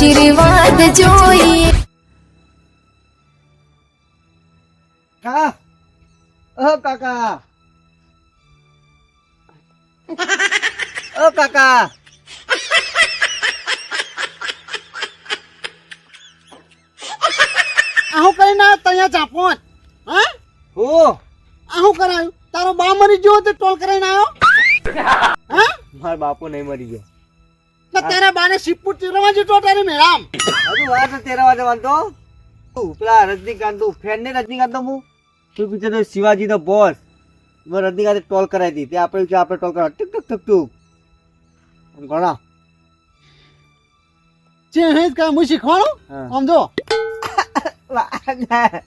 આશીર્વાદ જોઈએ. કા ઓ કાકા. ઓ કાકા. આહું કરીને આવ્યો તૈયાર ચાપો. હા? હું. આહું કરાયું? તારો બા મરી ગયો તો ટોલ કરીને આવ્યો? હા? મારા બાપુ નહીં મરી ગયો. તારા બાને શિવપુર ચીરવા જેટલો તારી મેરામ હજુ વાત તેરા વાગે વાંધો તું. પેલા રજનીકાંત તું ફેન ને રજનીકાંત હું? તું પીછે તો શિવાજી નો બોસ મેં રજનીકાંતે ટોલ કરાવી હતી. તે આપણે આપણે ટોલ કરાવ ટક ટક ટક ટીક. ગણા. જે હે કાંઈ હું. શીખવાડું આમ જો.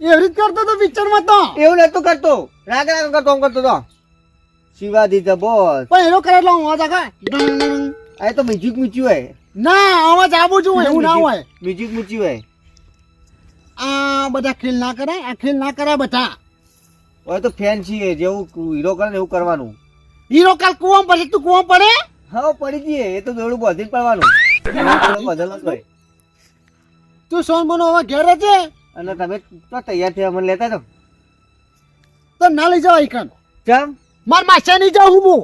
એવી રીત કરતો તો પિક્ચરમાં તો. એવું નતું કરતો. રાગ રાગ કરતો આમ કરતો તો. શિવાજી ધ બોસ પણ એનો કરેલો અવાજ આખા ડંગ ડંગ. આ તો મ્યુઝિક મૂચ્યું હોય. ના અવાજ આવું જોઈએ એવું ના હોય. મ્યુઝિક મૂચ્યું હોય. આ બધા ખેલ ના કરે આ ખેલ ના કરે બધા. હવે તો ફેન છીએ જેવું હીરો કરે એવું કરવાનું. હીરો કાલ કુવામાં પડે તું કુવામાં પડે? હા પડી જઈએ એ તો દોડું બધી પડવાનું. બદલ હોય. તું સોન મનો હવે ઘેર છે અને તમે તો તૈયાર થયા મને લેતા તો તો ના લઈ જાવ ઈકન. ચમ? માર માસે નહીં જાઉં હું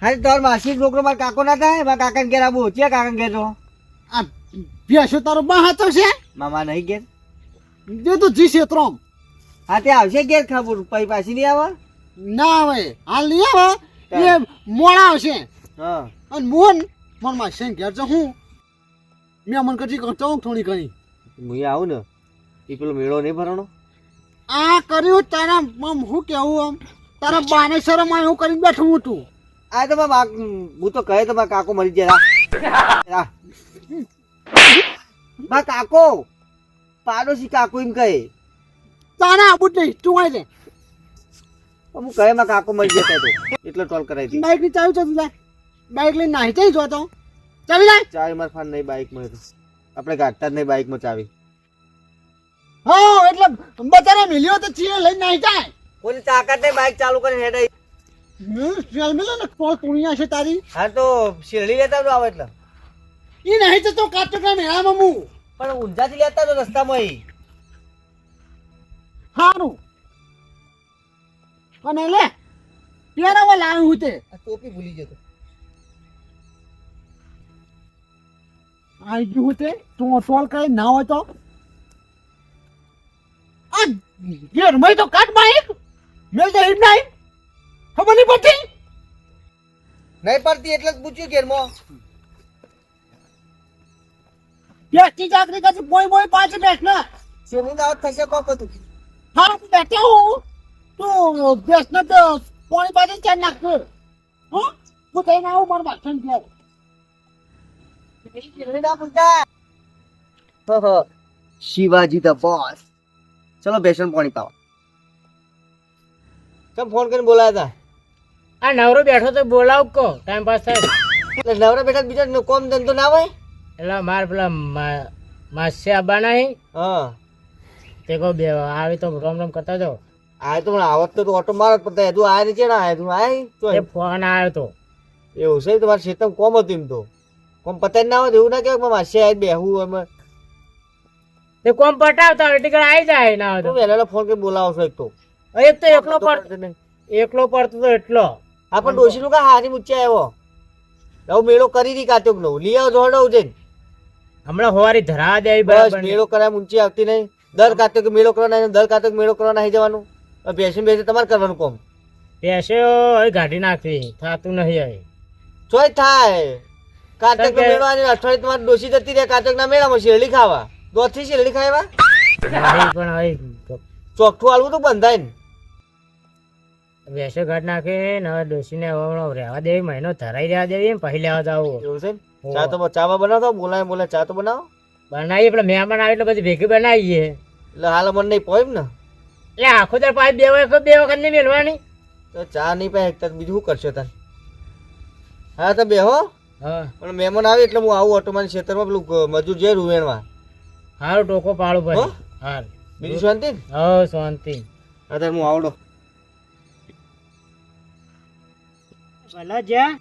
બહુ હા તમાર માસી છોકરો મારા કાકો ના થાય? મારા કાકા ઘેર આવું. છે કાકા ઘેર છો આ ભેસો તારો બા હાથો છે? મામા નહીં ઘેર. જે તો જી ત્રણ. હા તે આવશે ઘેર ખાવું પછી પાછી નહીં આવે. ના આવે. હાલ નહીં આવે. એ મોડા આવશે. હા. અને મોહન માર માસા ઘેર જો હું. મેં મન કરતો હું થોડી ઘણી હું આવું ને. એ પેલો મેળો નહીં ભરવાનો? આ કર્યું તારા મમ હું કેવું આમ? તારા બાને શરમ એવું કરીને બેઠું હું તું. આ તો મારા હું તો કહે તો મારા કાકો મરી ગયા. રા. રા. કાકો પાડોશી કાકો એમ કહે. તારા આબુ જ નહીં તું આવી લે હું કહે મારા કાકો મરી જતા તો. એટલે ટોલ કરાવી હતી બાઈકની ચાવી ચોથી તું બાઈક લઈને નાહી જઈ જો તો ચાવી લે ચાવી મારા ફાન નહીં બાઇકમાં આપણે કાઢતા જ નહીં બાઇકમાં ચાવી. હા એટલે બચારા મિલ્યો તો ચીએ લઈને નાહી જાય. કોની તાકાત નહીં બાઇક ચાલુ કરીને હેડે. હમ, ચાલ મિલે ને કોણ પુણ્યા છે તારી? હા તો શેરડી લેતા તો આવે એટલે. એ નહીં તો તો કાટકા મેળામાં હું પણ ઊંઝાથી લેતા તો રસ્તામાં અને લે લાવ્યું હું તે. ટોપી ભૂલી જતો આવી ગયું તે. તું ટોલ કરી ના હોય તો. ઘેર મેં તો કાટ બાઈક. મેં તો હિમ નહીં ખબર નહીં પડતી? નહીં પડતી એટલે જ પૂછ્યું ઘેરમાં. બેસતી ચાકરી કરતી બોય બોય પાંચ બેસ ને શેની દાવત થશે કોક તું હા તું બેઠે હું તું બેસ ને તો પોણી પાસે ચાર નાખજો. હા? હું ના આવું મારું ભાષણ પૂછતા શિવાજી ધ બોસ. ચલો બેસન પાણી પાવા. કેમ ફોન કરીને બોલાયા આ નવરો બેઠો તો બોલાવ કો ટાઈમ પાસ થાય. એટલે નવરા બેઠા બીજો કોમ ધંધો ના હોય? એટલે મારે પેલા માસે આબા નહીં. હા. તે કહો બે આવે તો રમ રોમ કરતા જાઓ આ તો આવત તો ઓટો મારત પડતા. તું આયા નીચે ના આયા? તું આય તો એ ફોન આવ્યો તો. એવું છે? તમારે શેતમ કોમ હતું એમ તો. કોમ પતાઈ ના હોય એવું ના કહેવાય કે માસે આય બેહું એમાં. તે કોમ પટાવતા હોય ટીકડ આવી જાય ના હોય તું. તો વહેલા ફોન કરી બોલાવો છો એક તો. એક તો એકલો પડતો એકલો પડતો તો એટલો. આ પણ ડોશી નું કા હારી મૂચે આવ્યો હવે મેળો કરી દી કાચો નો લઈ આવો જોડો જઈને. હમણાં હોવારી ધરા દે બસ મેળો કરાય ઊંચી આવતી નહીં. દર કાતો કે મેળો કરવા નહીં દર કાતો કે મેળો કરવા નહીં જવાનું. બેસી બેસી તમારે કરવાનું કોમ? બેસે હવે ગાડી નાખવી. થાતું નહીં હવે. ચોય થાય. કાતક નો મેળો આજે અઠવાડિયે તમારે ડોશી જતી રહે કાતક ના મેળામાં શેરડી ખાવા. દોથી શેરડી ખાવા પણ હવે ચોખ્ઠું આલવું તો બંધાય ને. વેસે ઘાટ નાખે ને હવે ડોસીને હવે રહેવા દેવી મહિનો ધરાઈ રહેવા દેવી ને પછી લેવા જવું. એવું છે ચા તો ચા બનાવતો બોલાય બોલાય ચા તો બનાવો. બનાવીએ પેલા મહેમાન આવે એટલે પછી ભેગી બનાવીએ. એટલે હાલ મને નહીં પોઈમ ને? એટલે આખો તાર પાંચ બે વખત બે વખત નહીં મેળવાની. તો ચા નહીં પાય એકતા બીજું શું કરશો તાર? હા તો બેહો. હા. પણ મહેમાન આવે એટલે હું આવું ઓટોમાની ક્ષેત્રમાં પેલું મજૂર જે રૂવેણમાં હારું ટોકો પાડું ભાઈ હાર બીજું શાંતિ? હા શાંતિ. હા તાર હું આવડો. ભલા જ્યાં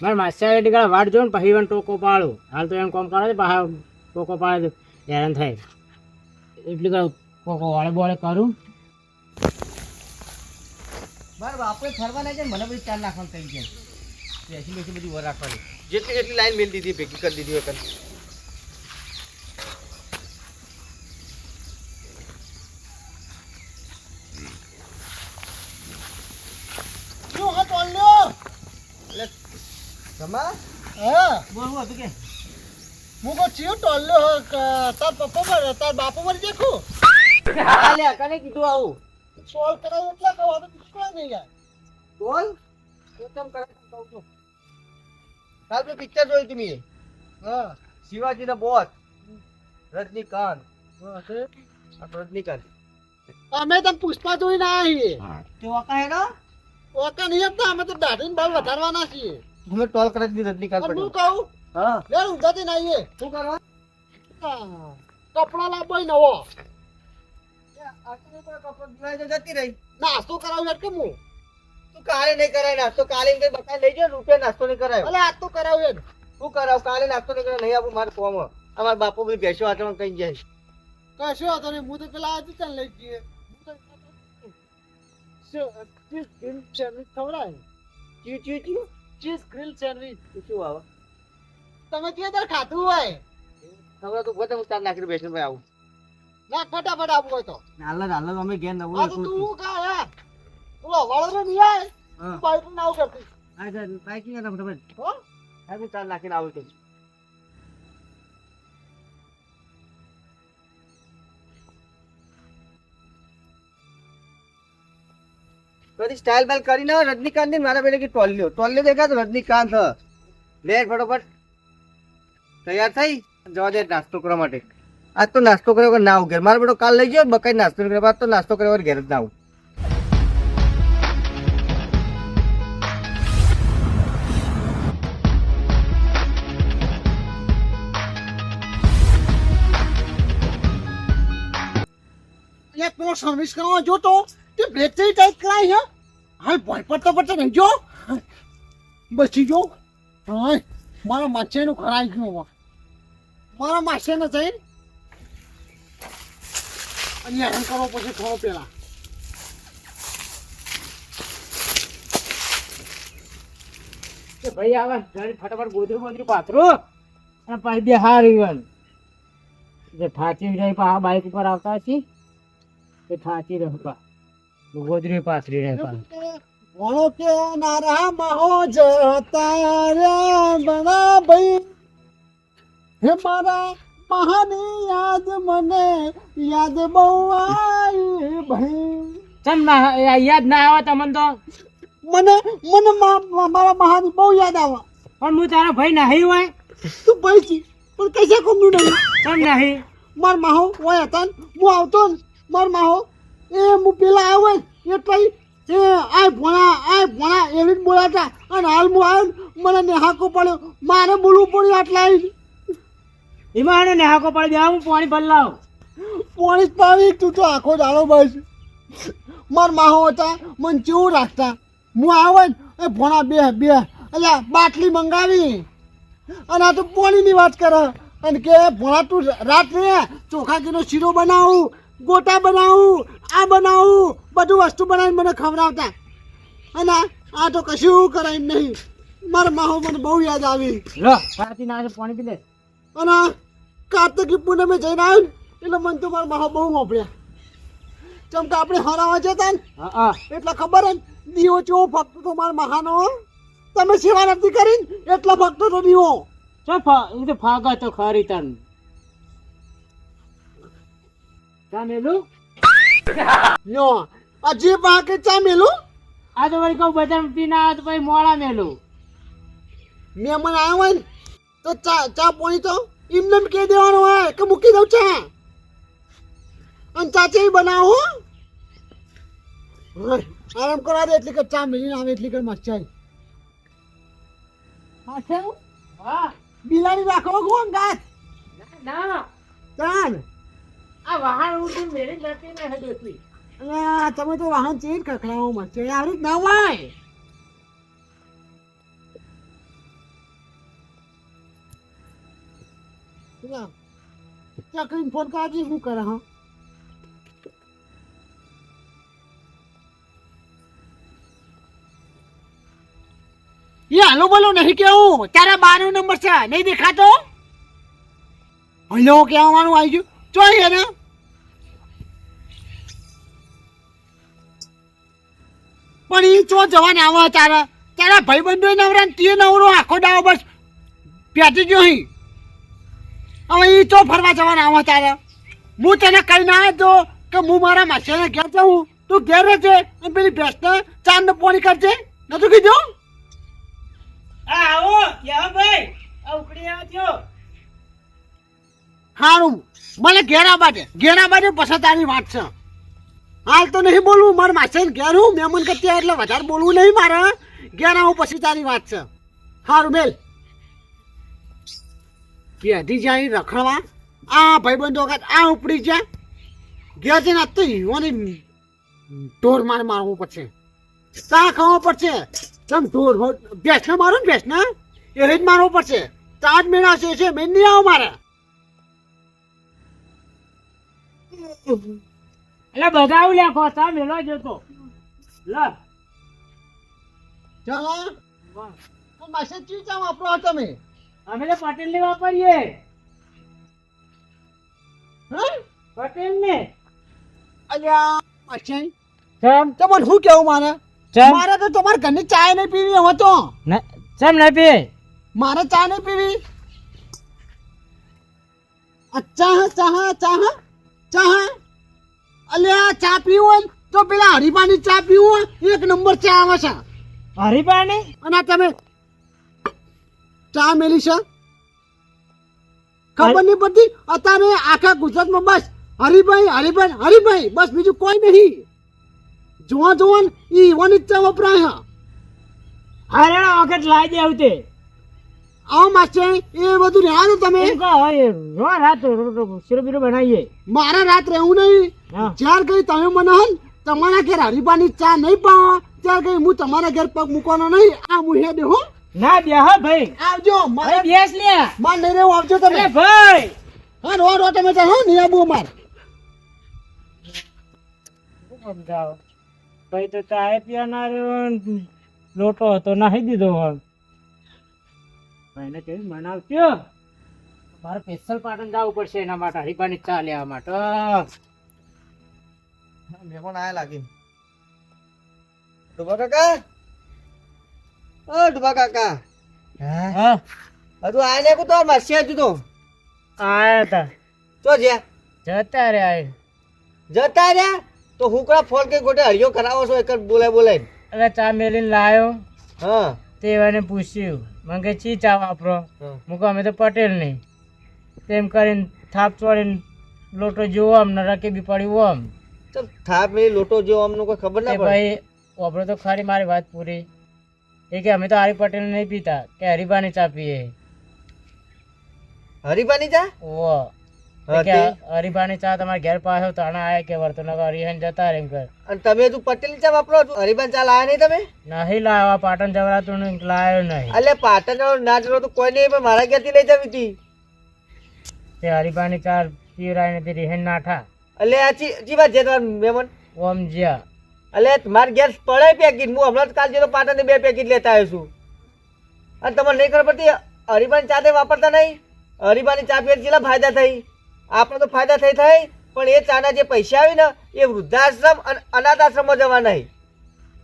મારે માસ્ટર ટીકા વાટ જો ને પછી પણ ટોકો પાડું. હાલ તો એમ કોમ કરે છે પાછા ટોકો પાડે હેરાન થાય. એટલી કર કોકો વાળે બોળે કરું. મારા બાપે ફરવા ના જાય મને બધી ચાર નાખવાનું કહી બેસી બેસી બધી વર રાખવાની જેટલી જેટલી લાઈન મેળ દીધી ભેગી કરી દીધી વખત શું હા ટોલ્યો એટલે જમા હા. બોલ હું હતું કે હું કહું ચિયો ટોલ્યો તાર પપ્પા મરે તાર બાપુ મરી દેખું હા કને કીધું આવું સોલ્વ કરાવું એટલે કહું હવે બીજું નહીં યાર બોલ હું કરે કહું છું કાલ મેં પિક્ચર જોઈ હતી હા શિવાજી નો બોસ રજનીકાંત રજનીકાંત અમે તો પુષ્પા જોઈને આવ્યા તે વાકા હે ના છીએ ઓકા નહીં હતા અમે તો દાઢીને બાલ વધારવાના છીએ. અમે ટોલ કરી દીધી રજનીકાંત પણ હું પટેલ. કહું હા. લે ઊંઘાથી ના આવીએ. શું કરવા? કપડા લાવો નવો જતી રહી. નાસ્તો કરાવ્યો એટલે હું? તું કાલે નહીં કરાય નાસ્તો કાલે કઈ બકાય લઈ જાય રૂપિયા નાસ્તો નહીં કરાયો. અલે આજ તો કરાવ્યો ને શું કરાવ કાલે નાસ્તો નહીં કરાવ નહીં આપું મારે કોમ અમારા બાપુ બધી ભેંસો વાંચવામાં કઈ જાય. કશો હતો નહીં હું તો પેલા આજે ચાલ લઈ જઈએ. હું ખવડાય? ચીવ ચીવ ચીવ ચીઝ ગ્રીલ સેન્ડવિચ શું આવે? તમે ત્યાં તાર ખાધું હોય? તમે તો બધા હું નાખી બેસી ભાઈ આવું. ના ફટાફટ આવું હોય તો. હાલ હાલ અમે ઘેર નવું આ તો તું હું ખા યાર બોલો વળો નહીં આય બાઈક ના આવું કરતી. આ બાઈક ના તમે હો? હા હું ચાર નાખીને આવું તો બધી સ્ટાઇલ બાઇલ કરીને રજનીકાંત ને મારા પેલે કે ટોલ્યો ટોલ્યો દેખાતો રજનીકાંત લે ફટોફટ. તૈયાર થઈ? જવા દે નાસ્તો કરવા માટે. આજ તો નાસ્તો કર્યો ના આવું ઘેર. મારો બેટો કાલ લઈ ગયો, બકાઈ નાસ્તો કર્યો. આજ તો નાસ્તો કર્યો ઘેર જ ના આવું. પેલો સર્વિસ કરવા જોતો તે બેટરી ટાઈપ કરાય છે હાલ ભોય પડતો પડતો નહીં જો બચી જો. હા મારા માછીનું ખરાઈ ગયું. મારા માછીને જઈને અને હેરાન કરો પછી થોડો પેલા ભાઈ આવે ફટાફટ ગોધરું ગોધરું પાથરું. અને પછી બે હાર ઈવન જે ઠાચી જાય આ બાઈક ઉપર આવતા છે એ ઠાચી રહે ગોદરી પાથરી ને પા વણો કે નારા મહો જતા રે બના ભાઈ. હે મારા મહાની યાદ મને યાદ બહુ આવી ભાઈ. તમ ના યાદ ના આવે તમને તો? મને મને મારા મહાની બહુ યાદ આવે. પણ હું તારા ભાઈ નહીં હોય. તું ભાઈ છી પણ કશા કોમનું નહીં તમ નહીં? માર માહો હોય હતા હું આવતો માર માહો એ હું પેલા આવે એટલે એ આ ભોણા આ ભોણા એવી જ બોલાતા અને હાલ હું આવ્યો મને નેહાકો પડ્યો. મારે બોલવું પડ્યું આટલા એમાં આને નેહાકો પડી દે હું પાણી ભર લાવ. પાણી પાવી તું તો આખો દાડો બસ માર માહો હતા મને ચેવું રાખતા. હું આવે એ ભોણા બે બે એટલે બાટલી મંગાવી. અને આ તો પાણીની વાત કરે. અને કે ભોણા તું રાત રે ચોખા કીનો શીરો બનાવું. ગોટા બનાવું આ બનાવું બધું વસ્તુ બનાવીને મને ખવડાવતા. અને આ- તો કશું કરાય નહીં. મારા માહો મને બહુ યાદ આવી. લો સાથી ના પાણી પી લે. અને કાર્તિકી પૂનમે જઈને આવ્યો એટલે મને તો મારા માહો બહુ મોપડ્યા ચમકે કે આપણે હરાવા જતા ને હા એટલે ખબર હે દીવો ચો ફક્ત તો મારા મહાનો? તમે સેવા નથી કરી એટલા એટલે ફક્ત તો દીવો. ચો ફા એ તો ફાગા તો ખરી તન. ચા મેલું લ્યો આ જે પાકે ચા મેલું આ તો વળી કહું બધા પીને આવે તો પછી મોડા મેલું. મહેમાન આવ્યો હોય ને તો ચા ચા પાણી તો એમને એમ કહી દેવાનું હોય કે મૂકી દઉં ચા. અને ચા બનાવો આરામ કરવા દે એટલી કે ચા મેળીને આવે એટલી કે મસ્ત ચાય હા છે હા? બિલાડી રાખો કોણ ગાત ના ચાલ આ વાહન મેળી જતી ને તમે તો વાહન ચેન કકડાવો મચે આવી નવાય હોય. ચકરીને ફોન કાઢી શું કરે, હા? એ, હાલો બોલો, નહીં કેવું? તારા બારનો નંબર છે, નહીં દેખાતો? હલો, કહેવાનું આવી ગયું. ચોઈ હવે એ ચો ફરવા જવાના આવવા તારા? હું તને કહી ના તો કે હું મારા માસીને ઘેર જાઉં? તું ઘેર રહેજે અને પેલી ભેંસને ચાંદ પોણી કરજે. નતું કીધું? આવો. ભાઈ હારું. મને ઘેરા બાજે. ઘેરા બાજે પછી તારી વાત છે. હાલ તો નહીં બોલવું. મારે માસે ઘેર હું, મહેમાન કરતી એટલે વધારે બોલવું નહીં મારે. ઘેર આવું પછી તારી વાત છે. હારું બેલ પેઢી જાય રખડવા? આ ભાઈબંધો વખત આ ઉપડી જાય? ઘેર જઈને આજ તો યુવાની ઢોર માર મારવું પડશે. ચા ખાવો પડશે. તમ ઢોર ભેંસને મારું ને ભેંસને? એ જ મારવું પડશે. ચા જ મેળવશે છે, મેં નહીં આવો મારે. એટલે બધા આવું લ્યા ખોતા મેલો જતો લ. ચાલો. માસે ચી ચા વાપરો તમે? અમે તો પટેલ ને વાપરીએ. પટેલ ને અલ્યા માસે ચમ. તમને શું કેવું મારે? મારે તો તમારા ઘરની ચા નહીં પીવી હવે તો. ચમ નહીં પીએ. મારે ચા નહીં પીવી? અચ્છા ચા ચા ચા હા, ચા હા. અલ્યા ચા પીવું તો પેલા હરીબાની ચા પીવું એક નંબર ચા આવે છે. હરીપાણી અને તમે ચા મેલી છે? ખબર નહીં પડતી? અત્યારે આખા ગુજરાતમાં બસ હરિભાઈ હરીભાઈ હરીભાઈ બસ બીજું કોઈ નહીં. જોવા જોવા ને ઈ ઈવાની જ ચા વપરાય હા હરેણા વખત લાઈ દે આવતે આવો માસ્ટર એ બધું રહેવાનું તમે? એમ કહો હવે રો રાત શીરો બીરો બનાવીએ. મારા રાત રહેવું નહીં. જ્યાર ગઈ તમે મને હલ તમારા ઘેર હરિભાની ચા નહીં પાવા ત્યાર ગઈ હું તમારા ઘેર પગ મૂકવાનો નહીં. આ હું હે. દેહો ના બે હા ભાઈ. આવજો. મારે બેસ લે. માર લઈ રહ્યો આવજો તમે. ભાઈ. હા રો રો તમે હો નહીં આબુ માર સમજાવો? ભાઈ તો ચાય પીવાના લોટો હતો નાહી દીધો હવે ભાઈને કેવી મનાવજો મારે સ્પેશિયલ પાટણ જવું પડશે એના માટે હરીફાની ચા લેવા માટે. મહેમાન આયા લાગી ડુબા કાકા? ઓ ડુબા કાકા. હા? હજુ આયા ને તો માસી હજુ તો આયા તા ચો જ્યાં? જતા રે આય જતા રહ્યા? તો હું કરા ફોન કે ગોટે હરિયો કરાવો છો? એક બોલે બોલાય બોલાય. એટલે ચા મેલીને લાયો. હા. તે એને પૂછ્યું. મને કે ચી ચા વાપરો? હા. કહું અમે તો પટેલ નહીં. તેમ કરીને થાપ ચોડીને લોટો જોવો આમ નરકે બી પડ્યું આમ. થાપ મેલી લોટો જેવો અમને કોઈ ખબર ના ભાઈ વાપરો તો ખરી મારી વાત પૂરી. એ કે અમે તો હરી પટેલ નહીં પીતા કે હરીબાની ચા પીએ. હરીબાની ચા? ઓ હા, કે તે- હરીબાની ચા તમારા ઘેર પાસે તાણા આયા કે વર્તનગર હરિહન જતા રે એમ કર અને તમે હજુ પટેલની ચા વાપરો છો? હરીબાની ચા લાયા નહીં તમે? નહીં લાવ્યા પાટણ જવરાતું લાયો નહીં. એટલે પાટણ જવાનું ના જવાનું તો કોઈ નહીં પણ મારા ઘેરથી લઈ જવી હતી. તે હરીબાની ચા પીવરાય નથી રિહન નાઠા એટલે આ ચી વાત જે તમારા મેમન? ઓમ જ્યા. એટલે મારે ઘેર પડે પેકેટ. હું હમણાં જ કાલ જેતો પાટણ બે પેકેટ લેતા આવ્યો છું. અને તમને નહીં ખબર પડતી હરીબાની ચા તે વાપરતા નહીં? હરીબાની ચા પીએ કેટલા ફાયદા થઈ આપણે તો ફાયદા થઈ થાય પણ એ ચાના જે પૈસા આવી ને એ વૃદ્ધાશ્રમ અને અનાથ આશ્રમમાં જવા નહીં.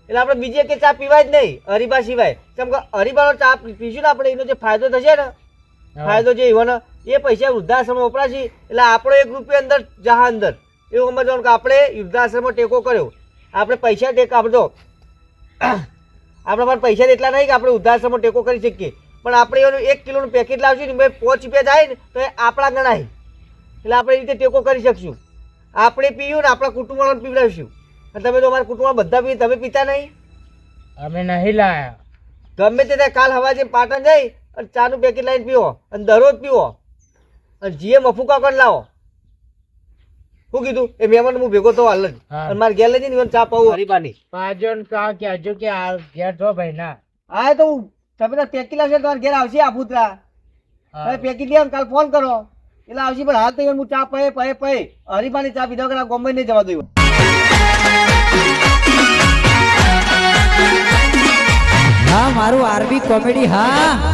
એટલે આપણે બીજી કે ચા પીવાય જ નહીં હરીબા સિવાય. કેમ કે હરીબાનો ચા પીશું ને આપણે એનો જે ફાયદો થશે ને ફાયદો જે એવાનો એ પૈસા વૃદ્ધાશ્રમમાં વપરાશે. એટલે આપણો એક રૂપિયા અંદર જહા અંદર એવું સમજવાનું કે આપણે વૃદ્ધાશ્રમમાં ટેકો કર્યો. આપણે પૈસા ટેકો આપણે જો આપણા પાસે પૈસા એટલા નહીં કે આપણે વૃદ્ધાશ્રમમાં ટેકો કરી શકીએ. પણ આપણે એનું એક કિલોનું પેકેટ લાવશું ને ભાઈ પાંચ રૂપિયા જાય ને તો એ આપણા ગણાય. એટલે આપણે એ રીતે ટેકો કરી શકશું. આપણે પીયું ને આપણા કુટુંબવાળાને પીવડાવીશું. અને તમે તો અમારા કુટુંબમાં બધા પી તમે પીતા નહીં? અમે નહીં લાયા. ગમે તે કાલ હવા હવાજે પાટણ જઈ અને ચાનું પેકેટ લાવીને પીવો અને દરરોજ પીવો. અને જીએ મફુકા પણ લાવો. શું કીધું એ મહેમાન હું ભેગો તો હાલ જ. અને મારે ઘેર લઈ જઈને ચા પાવું. પાણી પાજો ને કા કે હજુ કે આ ઘેર છો ભાઈ ના. હા તો હું તમે તો પેકેટ લાવશો તમારે ઘેર આવશે આ પુતરા હા. તમે પેકેટ લઈ કાલ ફોન કરો. એટલે આવશે પણ હાલ તો હું ચા પે પે પે હરીફાની ચા પીધા વગર આ ગમે નહીં જવા દઉં. હા, મારું આરબી કોમેડી, હા.